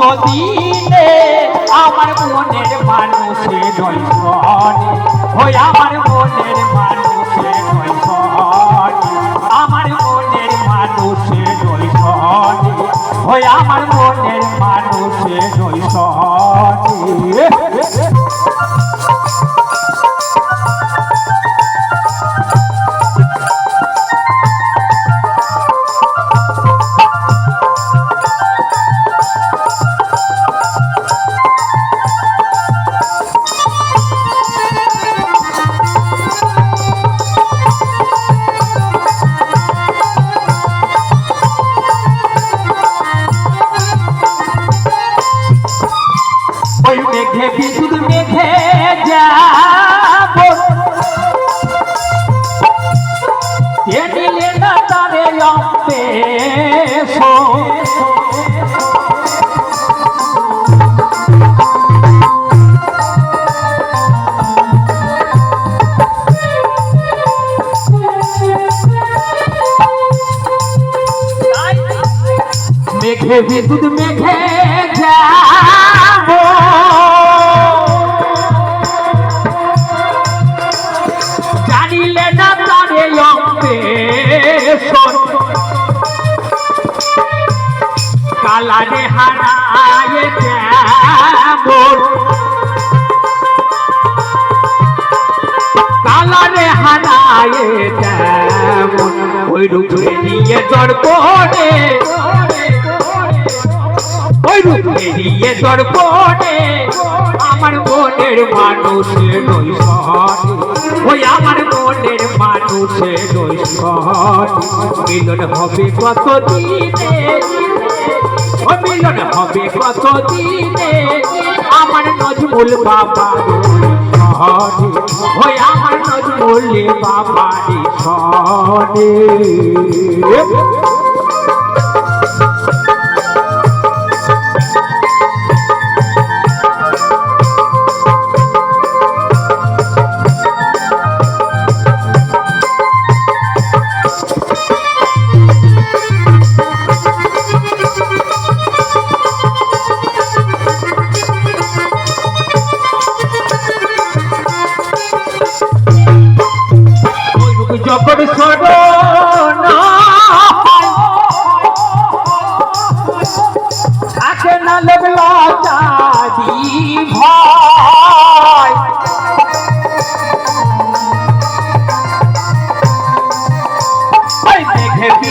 কত দিনে আমার মনের মানুষের দর্শনে ওই আমার মনের মানুষে দর্শনে আমার মনের মানুষে দর্শনে ওই আমার মনের ওই মেঘে বিদ্যুৎ মেঘে যাব। নিলে না তারে অম্পে মেঘে বিদ্যুৎ মেঘে যাব। জানিলে না তারে অম্পে কালারে হারায় যেমন কালারে হারায় যেমন ওই রূপে নিয়ে দর্পণে ওই রূপে নিয়ে দর্পণে আমার মনের নৈশনে ওই আমার মনের নৈশনে মিলন হবে কত দিনে মিলন হবে কত দিনে আমার নজমুল বাবা ওই আমার নজমুল সনে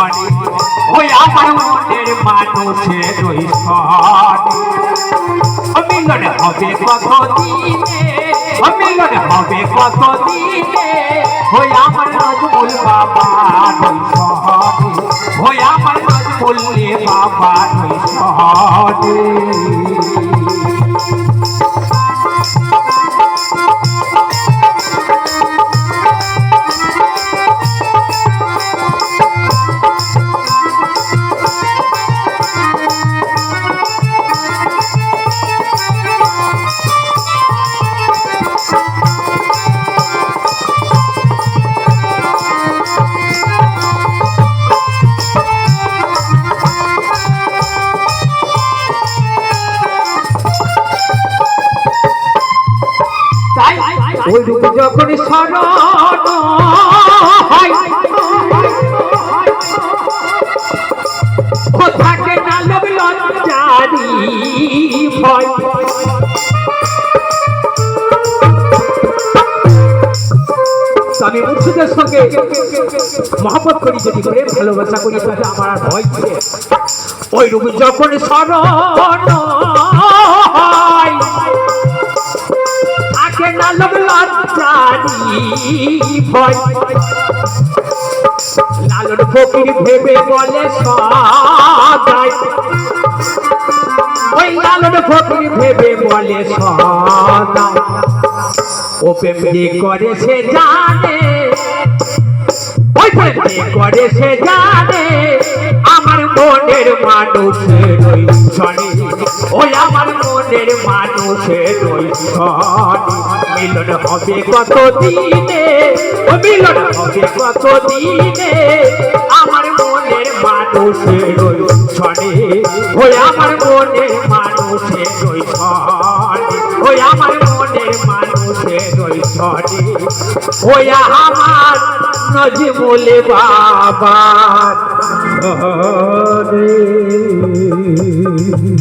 ঘরে। ওই মনের মানুষের ঘরে। মিলন হবে কত দিনে মিলন হবে কত দিনে ওই আমার নজমুল বাবা ওই ওই আমার নজমুল বাবা ওই শহরে তাই ওই রূপ যখন থাকে না লোক লজ্জারি ভয়। আমি মুর্শিদের সঙ্গে মহব্বত করি, যদি প্রেম ভালোবাসা করি, তাহলে আমার আর ভয় ছিল ওই রূপ যখন স্মরণ না ভয়। লালন ফকির ভেবে বলে সদাই। ওই লালন ফকির ভেবে বলে সদা ও প্রেম যে করে সে জানে, ওই প্রেম যে করে সে জানে, আমার মনের মানুষের ওই শনি ওই আমার মনের মানুষের ওই শনি মিলন হবে কত দিনে ও মিলন হবে কত দিনে আমার মনের মানুষের ওই শনি ওই আমার মনের মানুষের ওই শনি ওই আমার মনের মানুষের ওই শনি ওই আমার নজমুল বাবা